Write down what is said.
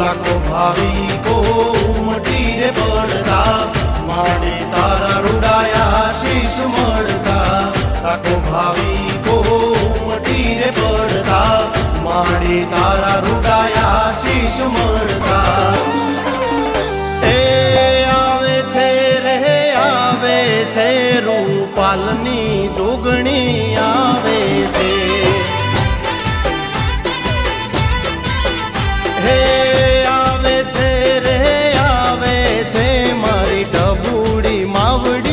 લાખો ભાવિકો ઉમટી રે પડતા, માને તારા રૂડાયા શીશ મળતા. લાખો ભાવિકો ઉમટી પડતા, માને તારા રૂડાયા શીશ મળતા. પાલની જોગણી આવે છે. હે આવે છે રે આવે છે મારી ડબુડી માવડી